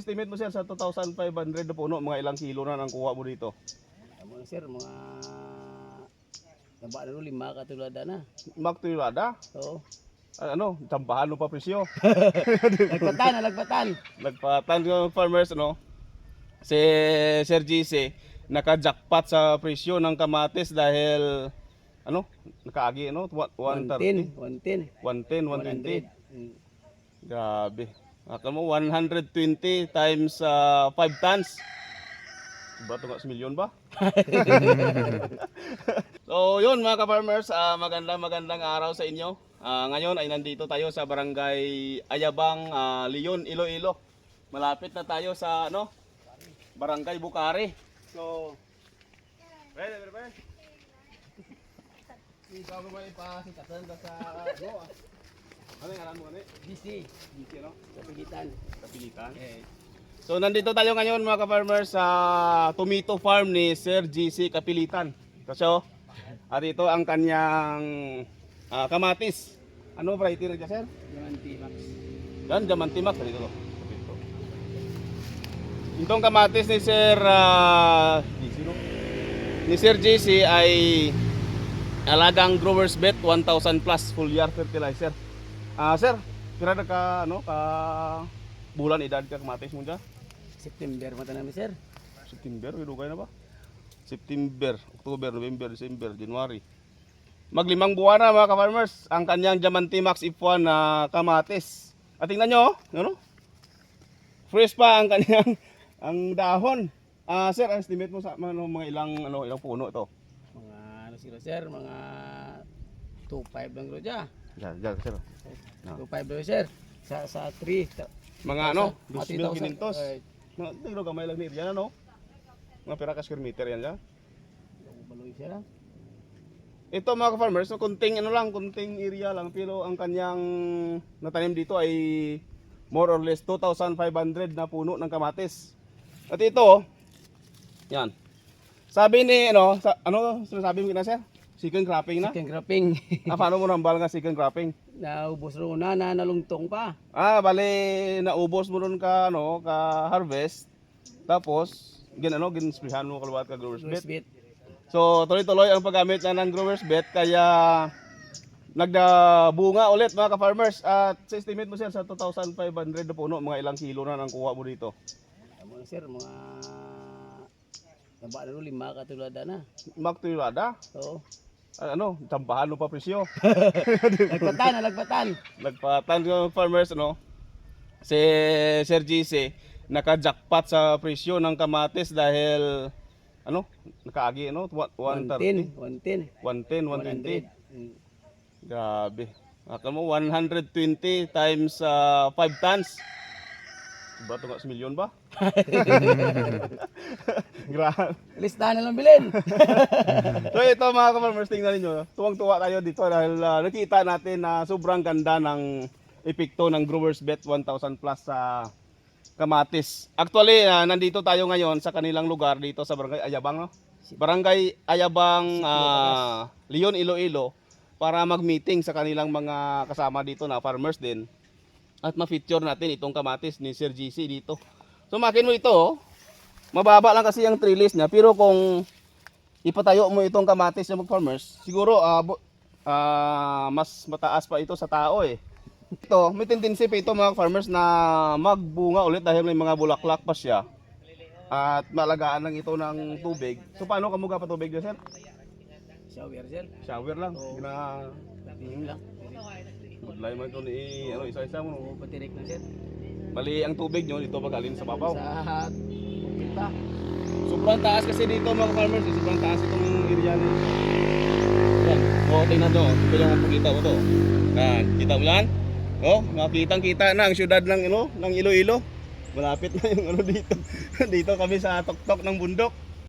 estimate mo sir sa 2,500 na puno, mga ilang kilo na ang kuha mo dito? Ang mga sir, mga naba na lima katulada na. Magtulada? Oo. Ano, tambahan mo pa presyo. Lagpatan, nalagpatan. Nagpatan yung farmers, ano? Si Sir GC, naka-jackpot sa presyo ng kamatis dahil, ano, nakaagi, ano? 130? 110, 110, 120. 110, 100. Mm. Grabe. Akala mo, 120 times ah, 5 tons. Ba ito nga, sa milyon ba? so, yun mga ka-farmers, ah, magandang magandang araw sa inyo. Ah, ngayon ay nandito tayo sa barangay Ayabang, ah, Leon, Iloilo. Malapit na tayo sa ano? Barangay Bukari. So, Pwede, pwede, pwede. Ikaw ba ipasikatan ka sa ano? ah? Ano yung alam mo ano? DC, GC, ano? kapilitan. Kapilitan. Eh, So nandito tayo ngayon mga ka-farmers sa tomato farm ni Sir GC Kapilitan. Kasi oh, at ito ang kanyang ah, kamatis. Ano variety rin sir? Diamante Max. Yan, Diamante Max. Dito. Dito. Itong kamatis ni Sir ah, GC, no? Ni Sir GC ay alagang growers bet 1000 plus full year fertilizer. Ah, sir, kira na ka ano ka bulan edad ka kamatis mo dyan? September mata namin sir. September, ilugay na ba? September, October, November, December, January. Maglimang buwan na mga ka-farmers ang kanyang Diamante Max F1 na kamatis. At tingnan nyo, oh, ano? Fresh pa ang kanyang ang dahon. Ah, sir, estimate mo sa ano, mga ilang ano, ilang puno ito? Mga ano sir, mga 2.5 lang dya. Yan, yan, sir. Ah. 2.5 lang sir. Sa sa 3. Mga ano, Mga 2,500. 3,000. Eh, Mga tigro gamay lang ni yan ano? Mga pira ka square meter yan. Baloy siya lang. Ito mga ka-farmers, so kunting ano lang, kunting area lang pero ang kanyang natanim dito ay more or less 2,500 na puno ng kamatis. At ito, yan. Sabi ni ano, sa, ano sinasabi mo kina sir? Second cropping na? Chicken cropping. Ah, paano mo nambal nga second cropping? Naubos ro na, na nalungtong pa. Ah, bali naubos mo ron ka ano, ka harvest. Tapos gin ano, ginsprihan mo kalawat ka growers bet. bit. So tuloy-tuloy ang paggamit na ng growers bet kaya nagdabunga ulit mga ka-farmers at sa estimate mo sir sa 2,500 na puno mga ilang kilo na ang kuha mo dito. Mga sir, mga naba na lima katulada na. Magtulada, Oo. Ah, ano, tambahan mo pa presyo. Lagpatan, nalagpatan. Nagpatan yung farmers ano, si Sir GC naka-jackpot sa presyo ng kamatis dahil ano, nakaagi ano, 130, 110, 110, 120. 100. Mm. Grabe. Akala mo 120 times ah, 5 tons. Ba ito nga milyon ba? Grabe. Listahan na lang bilhin. So ito mga ka-farmers, tingnan ninyo. Tuwang-tuwa tayo dito dahil ah, nakita natin na sobrang ganda ng epekto ng Growers Bet 1000 plus sa kamatis. Actually, ah, nandito tayo ngayon sa kanilang lugar dito sa Barangay Ayabang. No? Barangay Ayabang, ah, Leon, Iloilo para mag-meeting sa kanilang mga kasama dito na farmers din at ma-feature natin itong kamatis ni Sir GC dito. So makin mo ito, oh. Mababa lang kasi yung trellis niya pero kung ipatayo mo itong kamatis ng farmers, siguro bu- ah, mas mataas pa ito sa tao eh. Ito, may tendency pa ito mga farmers na magbunga ulit dahil may mga bulaklak pa siya. At malagaan lang ito ng tubig. So paano kamuga pa tubig dyan, sir? Shower sir. Shower lang. Oo. Gina Tingin lang. Budlay mo ito ni ano, isa-isa mo. Oo, patirik na sir. Mali ang tubig nyo dito pag-alin sa babaw. Sa. Sobrang taas kasi dito mga farmers, eh. sobrang taas itong area na. Yan. O, tingnan to. Ito yung pakita mo to. Yan. Kita mo yan? O, makitang kita na ang syudad ng, ano, ng Iloilo. Malapit na yung ano dito. dito kami sa tuktok ng bundok.